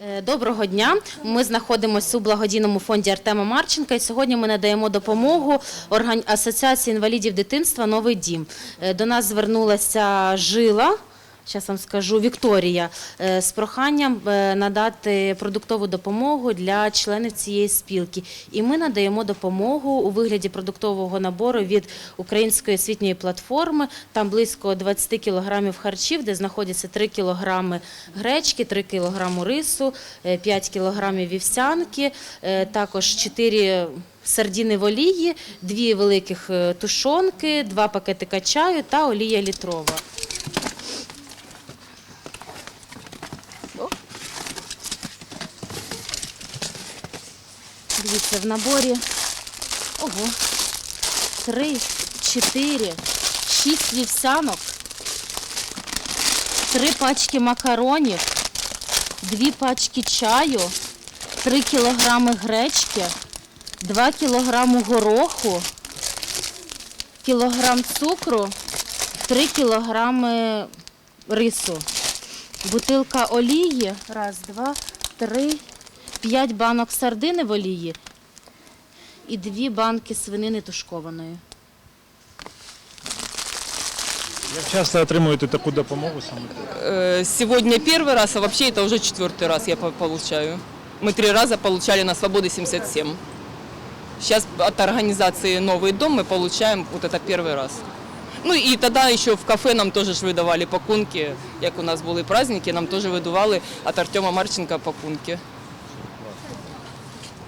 Е, Доброго дня. Ми знаходимося у благодійному фонді Артема Марченка. І сьогодні ми надаємо допомогу Асоціації інвалідів дитинства Новий дім. Е, До нас звернулася жила. Зараз вам скажу Вікторія е, з проханням е, надати продуктову допомогу для членів цієї спілки. І ми надаємо допомогу у вигляді продуктового набору від української освітньої платформи. Там близько 20 кілограмів харчів, де знаходяться 3 кілограми гречки, 3 кілограми рису, е, 5 кілограмів вівсянки, е, також 4 сардіни в олії, 2 великих е, тушонки, 2 пакетика чаю та олія літрова. Дивіться, в наборі ого, три, чотири, шість вівсянок, три пачки макаронів, дві пачки чаю, три кілограми гречки, два кілограми гороху, кілограм цукру, три кілограми рису, бутилка олії, раз, два, три, 5 банок сардини в олії і 2 банки свинини тушкованої. Як часто отримуєте таку допомогу саме? Э, Сегодня первый раз, а вообще это уже четвертый раз я по- получаю. Мы три раза получали на Свободы 77. Сейчас от организации «Новый дом» мы получаем вот это первый раз. Ну і тоді ще в кафе нам теж ж видавали пакунки, як у нас були праздники, нам теж видавали від Артема Марченка пакунки.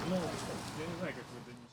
Ну, я не знаю, как вы это...